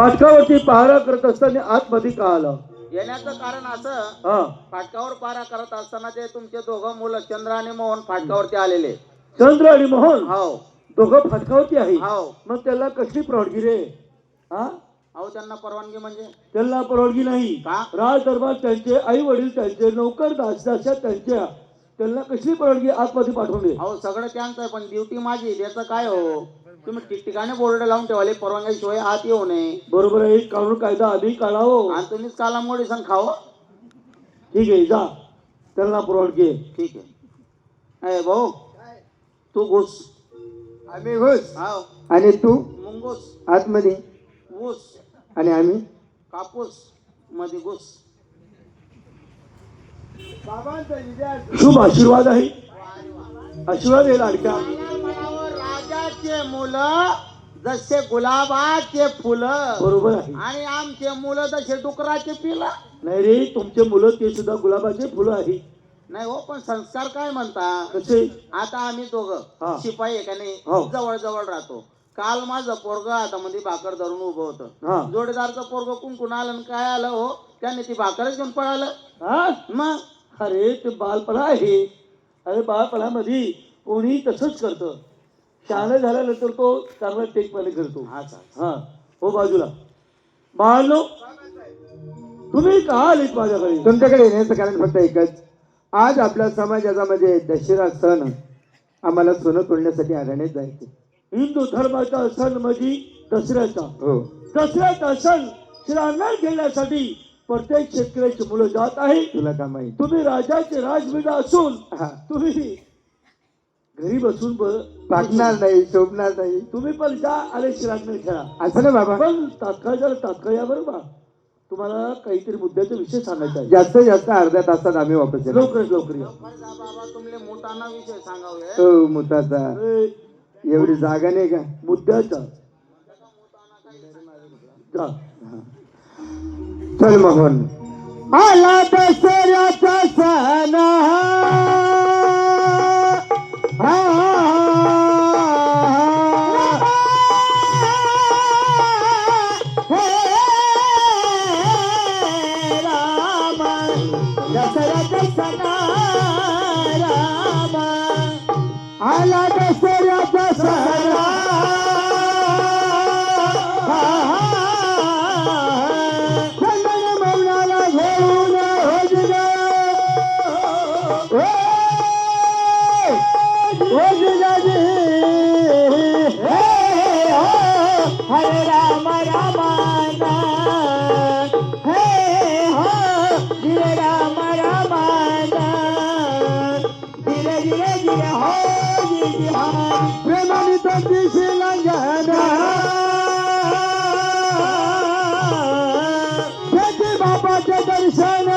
फाटकावरती पहारा करत असताना आतमध्ये का आला? येण्याचं कारण असं हा. फाटकावर पारा करत असताना ते तुमचे दोघं मुलं चंद्र आणि मोहन फाटकावरती आलेले. चंद्र आणि मोहन? हो. दोघं फाटकावरती आहे? हो. मग त्याला कसली परवानगी रे? हा? अहो त्यांना परवानगी म्हणजे? त्यांना परवानगी नाही. का? राज दरबार त्यांचे आई वडील त्यांचे नौकर दासदाशा त्यांच्या त्यांना कसली परवानगी आतमध्ये पाठवले? अहो सगळं त्यांचं आहे पण ड्युटी माझी त्याचं काय हो? तुम्ही ठिकठिकाणी बोर्ड लावून ठेवाले परवानगीशिवाय आत येऊ नये. बरोबर आहे कानून कायदा आधी काढावं. आणि तुम्हीच कालामोडी सण खाव. ठीक आहे जा. त्यांना परवानगी आहे. ठीक आहे. अय भाऊ तू घुस. आम्ही घुस. हाव. आणि तू? मुंगूस. आतमध्ये? ऊस. आणि आम्ही? कापूस. मध्ये घुस. शुभ आशीर्वाद आहे. आशीर्वाद आहे म्हणावं, राजाचे मुलं जसे गुलाबाचे फुलं बरोबर आहे. आणि आमचे मुलं जसे डुकराचे पिलं नाही रे तुमचे मुलं ते सुद्धा गुलाबाचे फुलं आहे. नाही हो पण संस्कार काय म्हणता? कसे? आता आम्ही हा. दोघं शिपाई आहे का हो. नाही? जवळ जवळ राहतो. काल माझं पोरग हातामध्ये भाकर धरून उभं होतं. हा. जोडीदारचं पोरग कुंकून आलं आणि काय आलं हो? त्याने ती भाकरच घेऊन पळालं. हा? मग? अरे ते बालपणा आहे. अरे बालपणामध्ये कोणी तसंच करतं. शहाणा झाल्यानंतर तो चांगला टेकपणे करतो. हा हो. बाजूला. बाळनो तुम्ही का आलीत माझ्याकडे? तुमच्याकडे येण्याचं कारण फक्त एकच. आज आपल्या समाजाचा म्हणजे दशरा सण आम्हाला सोनं तोडण्यासाठी आरण्यात जायचे. हिंदू धर्माचा सण म्हणजे दसऱ्याचा. हो. दसऱ्याचा सण श्रावण घेण्यासाठी प्रत्येक शेतकऱ्याची मुलं जात आहे तुला का माहीत? तुम्ही राजाचे राजविदा असून हा. तुम्ही घरी बसून ब- पाठणार नाही शोभणार नाही. तुम्ही पण जा आणि श्रावण खेळा. असं ना बाबा? पण तात्काळ जरा तात्काळ या बरं बा. तुम्हाला काहीतरी मुद्द्याचा विषय सांगायचा आहे. जास्तीत जास्त अर्ध्या तासात आम्ही वापस येतो लवकरात लवकर या. बरं जा बाबा तुमले मोठाना विषय सांगावे हो मुताचा एवढी जागा नाही का? मुद्द्याचा. जा. चल मोहन आला दसऱ्याचा सण राम दसऱ्याचा सण राम आला हरे राम रामाना हे हो गिरे राम रामाना गिरे गिरे गिरे हो तंती शिलंगना बाबाचे दर्शन